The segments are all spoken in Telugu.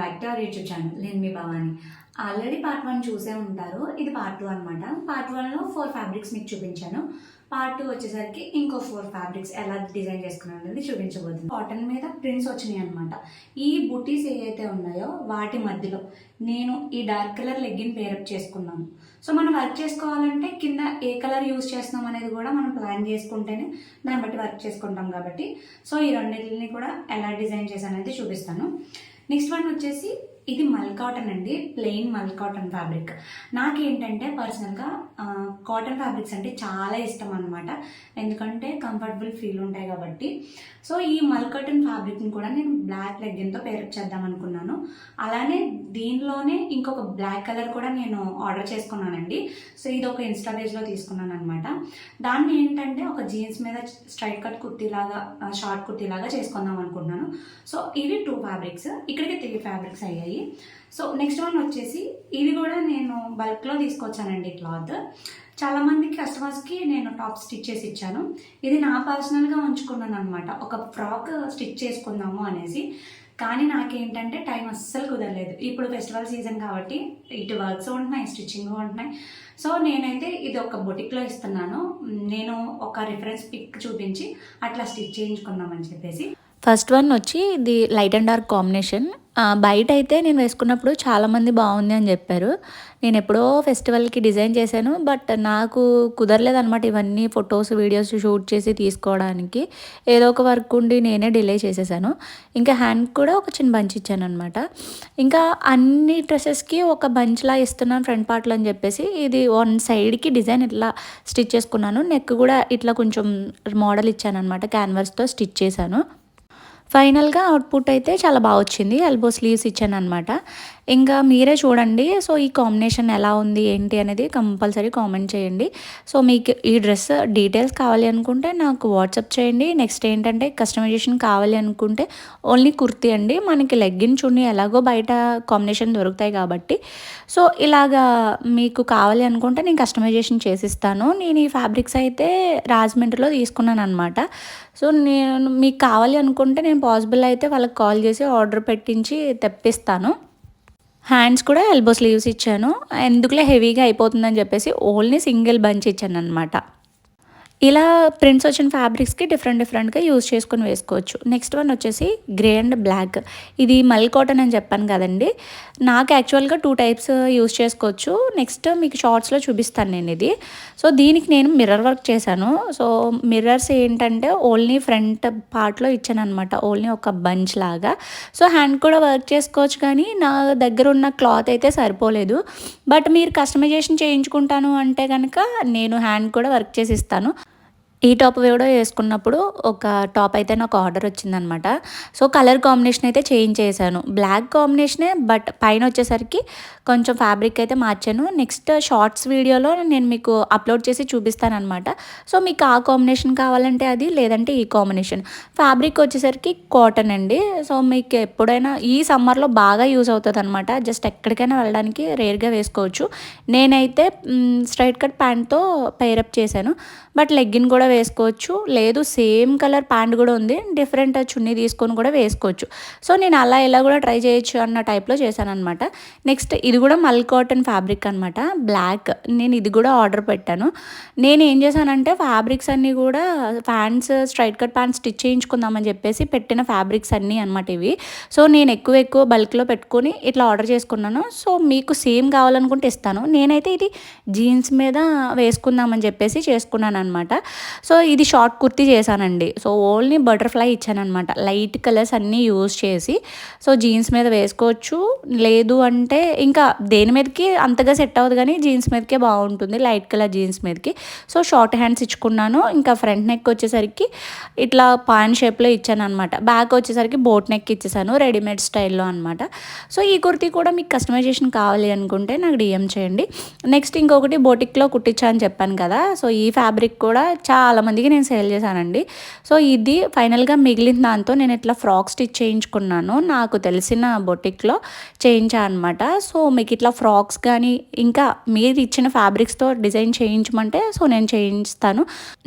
Back to our YouTube channel నేను మీ భవాని. ఆల్రెడీ పార్ట్ వన్ చూసే ఉంటారు. ఇది పార్ట్ టూ అనమాట పార్ట్ వన్లో ఫోర్ ఫ్యాబ్రిక్స్ మీకు చూపించాను. పార్ట్ టూ వచ్చేసరికి ఇంకో ఫోర్ ఫ్యాబ్రిక్స్ ఎలా డిజైన్ చేసుకున్నాను అనేది చూపించబోతుంది. కాటన్ మీద ప్రింట్స్ వచ్చినాయి అనమాట ఈ బుటీస్ ఏవైతే ఉన్నాయో వాటి మధ్యలో నేను ఈ dark colour legging pair up చేసుకున్నాను. సో మనం వర్క్ చేసుకోవాలంటే కింద ఏ కలర్ యూస్ చేస్తున్నాం అనేది కూడా మనం ప్లాన్ చేసుకుంటేనే దాన్ని బట్టి వర్క్ చేసుకుంటాం కాబట్టి. సో ఈ రెండింటిని కూడా ఎలా డిజైన్ చేసానైతే చూపిస్తాను. నెక్స్ట్ వన్ వచ్చేసి ఇది మల్ కాటన్ అండి ప్లెయిన్ మల్ కాటన్ ఫ్యాబ్రిక్. నాకేంటంటే పర్సనల్గా కాటన్ ఫ్యాబ్రిక్స్ అంటే చాలా ఇష్టం అనమాట ఎందుకంటే కంఫర్టబుల్ ఫీల్ ఉంటాయి కాబట్టి. సో ఈ మల్ కాటన్ ఫ్యాబ్రిక్ని కూడా నేను బ్లాక్ లెగ్గిన్తో పేరప్ చేద్దాం అనుకున్నాను. అలానే దీనిలోనే ఇంకొక బ్లాక్ కలర్ కూడా నేను ఆర్డర్ చేసుకున్నానండి. సో ఇది ఒక ఇన్స్టా పేజ్లో తీసుకున్నాను అనమాట దాన్ని ఏంటంటే ఒక జీన్స్ మీద స్ట్రైట్ కట్ కుర్తీలాగా షార్ట్ కుర్తీలాగా చేసుకుందాం అనుకుంటున్నాను. సో ఇవి టూ ఫ్యాబ్రిక్స్. ఇక్కడికి త్రీ ఫ్యాబ్రిక్స్ అయ్యాయి. సో నెక్స్ట్ వన్ వచ్చేసి ఇది కూడా నేను బల్క్లో తీసుకొచ్చానండి క్లాత్ చాలామంది కస్టమర్స్కి నేను టాప్ స్టిచ్ చేసి ఇచ్చాను. ఇది నా పర్సనల్గా ఉంచుకున్నాను అనమాట ఒక ఫ్రాక్ స్టిచ్ చేసుకుందాము అనేసి. కానీ నాకేంటంటే టైం అస్సలు కుదరలేదు. ఇప్పుడు ఫెస్టివల్ సీజన్ కాబట్టి ఇటు వర్క్స్ ఉంటున్నాయి స్టిచ్చింగ్ ఉంటున్నాయి. సో నేనైతే ఇది ఒక బొటిక్లో ఇస్తున్నాను. నేను ఒక రిఫరెన్స్ పిక్ చూపించి అట్లా స్టిచ్ చేయించుకుందామని చెప్పేసి. ఫస్ట్ వన్ వచ్చి ఇది లైట్ అండ్ డార్క్ కాంబినేషన్ బయట అయితే నేను వేసుకున్నప్పుడు చాలామంది బాగుంది అని చెప్పారు. నేను ఎప్పుడో ఫెస్టివల్కి డిజైన్ చేశాను బట్ నాకు కుదరలేదనమాట ఇవన్నీ ఫొటోస్ వీడియోస్ షూట్ చేసి తీసుకోవడానికి. ఏదో ఒక వర్క్ ఉండి నేనే డిలే చేసేసాను. ఇంకా హ్యాండ్ కూడా ఒక చిన్న బంచ్ ఇచ్చాను అనమాట ఇంకా అన్ని డ్రెస్సెస్కి ఒక బంచ్లా ఇస్తున్నాను ఫ్రంట్ పార్ట్లో అని చెప్పేసి ఇది వన్ సైడ్కి డిజైన్ ఇట్లా స్టిచ్ చేసుకున్నాను. నెక్ కూడా ఇట్లా కొంచెం మోడల్ ఇచ్చాను అనమాట క్యాన్వర్స్తో స్టిచ్ చేశాను. ఫైనల్గా అవుట్పుట్ అయితే చాలా బాగా వచ్చింది. ఎల్బో స్లీవ్స్ ఇచ్చాను అనమాట ఇంకా మీరే చూడండి. సో ఈ కాంబినేషన్ ఎలా ఉంది ఏంటి అనేది కంపల్సరీ కామెంట్ చేయండి. సో మీకు ఈ డ్రెస్ డీటెయిల్స్ కావాలి అనుకుంటే నాకు వాట్సాప్ చేయండి. నెక్స్ట్ ఏంటంటే కస్టమైజేషన్ కావాలి అనుకుంటే ఓన్లీ కుర్తీ అండి. మనకి లెగ్గిన్ చూడండి ఎలాగో బయట కాంబినేషన్ దొరుకుతాయి కాబట్టి. సో ఇలాగా మీకు కావాలి అనుకుంటే నేను కస్టమైజేషన్ చేసిస్తాను. నేను ఈ ఫ్యాబ్రిక్స్ అయితే రాజమండ్రిలో తీసుకున్నాను అనమాట సో నేను మీకు కావాలి అనుకుంటే నేను పాసిబుల్ అయితే వాళ్ళకి కాల్ చేసి ఆర్డర్ పెట్టించి తెప్పిస్తాను. హ్యాండ్స్ కూడా ఎల్బో స్లీవ్స్ ఇచ్చాను. ఎందుకులే హెవీగా అయిపోతుందని చెప్పేసి ఓన్లీ సింగిల్ బంచ్ ఇచ్చాను అనమాట ఇలా ప్రింట్స్ వచ్చిన ఫ్యాబ్రిక్స్కి డిఫరెంట్ డిఫరెంట్గా యూజ్ చేసుకొని వేసుకోవచ్చు. నెక్స్ట్ వన్ వచ్చేసి గ్రే అండ్ బ్లాక్ ఇది మల్ కాటన్ అని చెప్పాను కదండి. నాకు యాక్చువల్గా టూ టైప్స్ యూజ్ చేసుకోవచ్చు. నెక్స్ట్ మీకు షార్ట్స్లో చూపిస్తాను నేను ఇది. సో దీనికి నేను మిర్రర్ వర్క్ చేశాను. సో మిర్రర్స్ ఏంటంటే ఓన్లీ ఫ్రంట్ పార్ట్లో ఇచ్చాను అనమాట ఓన్లీ ఒక బంచ్ లాగా. సో హ్యాండ్ కూడా వర్క్ చేసుకోవచ్చు కానీ నా దగ్గర ఉన్న క్లాత్ అయితే సరిపోలేదు. బట్ మీరు కస్టమైజేషన్ చేయించుకుంటాను అంటే కనుక నేను హ్యాండ్ కూడా వర్క్ చేసి ఇస్తాను. ఈ టాప్ కూడా వేసుకున్నప్పుడు ఒక టాప్ అయితే నాకు ఆర్డర్ వచ్చిందనమాట. సో కలర్ కాంబినేషన్ అయితే చేంజ్ చేశాను. బ్లాక్ కాంబినేషనే బట్ పైన వచ్చేసరికి కొంచెం ఫ్యాబ్రిక్ అయితే మార్చాను. నెక్స్ట్ షార్ట్స్ వీడియోలో నేను మీకు అప్లోడ్ చేసి చూపిస్తానమాట సో మీకు ఆ కాంబినేషన్ కావాలంటే అది లేదంటే ఈ కాంబినేషన్. ఫ్యాబ్రిక్ వచ్చేసరికి కాటన్ అండి. సో మీకు ఎప్పుడైనా ఈ సమ్మర్లో బాగా యూజ్ అవుతుంది అనమాట జస్ట్ ఎక్కడికైనా వెళ్ళడానికి రేర్గా వేసుకోవచ్చు. నేనైతే స్ట్రైట్ కట్ ప్యాంట్తో పేరప్ చేశాను. బట్ లెగ్గిన్ కూడా వేసుకోవచ్చు. లేదు సేమ్ కలర్ ప్యాంట్ కూడా ఉంది. డిఫరెంట్ చున్నీ తీసుకొని కూడా వేసుకోవచ్చు. సో నేను అలా ఇలా కూడా ట్రై చేయొచ్చు అన్న టైప్లో చేశాను అనమాట నెక్స్ట్ ఇది కూడా మల్ కాటన్ ఫ్యాబ్రిక్ అనమాట బ్లాక్. నేను ఇది కూడా ఆర్డర్ పెట్టాను. నేను ఏం చేశానంటే ఫ్యాబ్రిక్స్ అన్నీ కూడా pants straight cut pants stitch చేయించుకుందామని చెప్పేసి పెట్టిన ఫ్యాబ్రిక్స్ అన్నీ అనమాట ఇవి. సో నేను ఎక్కువ ఎక్కువ బల్క్లో పెట్టుకొని ఇట్లా ఆర్డర్ చేసుకున్నాను. సో మీకు సేమ్ కావాలనుకుంటే ఇస్తాను. నేనైతే ఇది జీన్స్ మీద వేసుకుందామని చెప్పేసి చేసుకున్నాను అనమాట సో ఇది షార్ట్ కుర్తీ చేశానండి. సో ఓన్లీ బటర్ఫ్లై ఇచ్చానమాట లైట్ కలర్స్ అన్నీ యూజ్ చేసి. సో జీన్స్ మీద వేసుకోవచ్చు. లేదు అంటే ఇంకా దేని మీదకి అంతగా సెట్ అవ్వదు కానీ జీన్స్ మీదకే బాగుంటుంది. లైట్ కలర్ జీన్స్ మీదకి. సో షార్ట్ హ్యాండ్స్ ఇచ్చుకున్నాను. ఇంకా ఫ్రంట్ నెక్ వచ్చేసరికి ఇట్లా పాన్ షేప్లో ఇచ్చాను అనమాట బ్యాక్ వచ్చేసరికి బోట్ నెక్ ఇచ్చేసాను. రెడీమేడ్ స్టైల్లో అనమాట సో ఈ కుర్తీ కూడా మీకు కస్టమైజేషన్ కావాలి అనుకుంటే నాకు డిఎం చేయండి. నెక్స్ట్ ఇంకొకటి బోటిక్లో కుట్టించా అని చెప్పాను కదా. సో ఈ ఫ్యాబ్రిక్ కూడా చాలా చాలామందికి నేను సేల్ చేశానండి. సో ఇది ఫైనల్గా మిగిలిన దాంతో నేను ఇట్లా ఫ్రాక్ స్టిచ్ చేయించుకున్నాను. నాకు తెలిసిన బొటిక్లో చేయించాను అనమాట సో మీకు ఇట్లా ఫ్రాక్స్ కానీ ఇంకా మీరు ఇచ్చిన ఫ్యాబ్రిక్స్తో డిజైన్ చేయించమంటే సో నేను చేయించుతాను.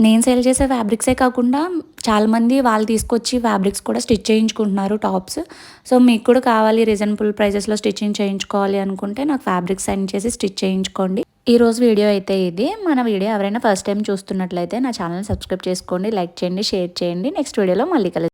నేను సేల్ చేసే ఫ్యాబ్రిక్సే కాకుండా చాలామంది వాళ్ళు తీసుకొచ్చి ఫ్యాబ్రిక్స్ కూడా స్టిచ్ చేయించుకుంటున్నారు టాప్స్. సో మీకు కూడా కావాలి రీజనబుల్ ప్రైజెస్లో స్టిచ్చింగ్ చేయించుకోవాలి అనుకుంటే నాకు ఫ్యాబ్రిక్ సెండ్ చేసి స్టిచ్ చేయించుకోండి. ఈ రోజు వీడియో అయితే ఇది. మన వీడియో ఎవరైనా ఫస్ట్ టైం చూస్తున్నట్లయితే నా ఛానల్ సబ్స్క్రైబ్ చేసుకోండి లైక్ చేయండి షేర్ చేయండి. నెక్స్ట్ వీడియోలో మళ్ళీ కలిసి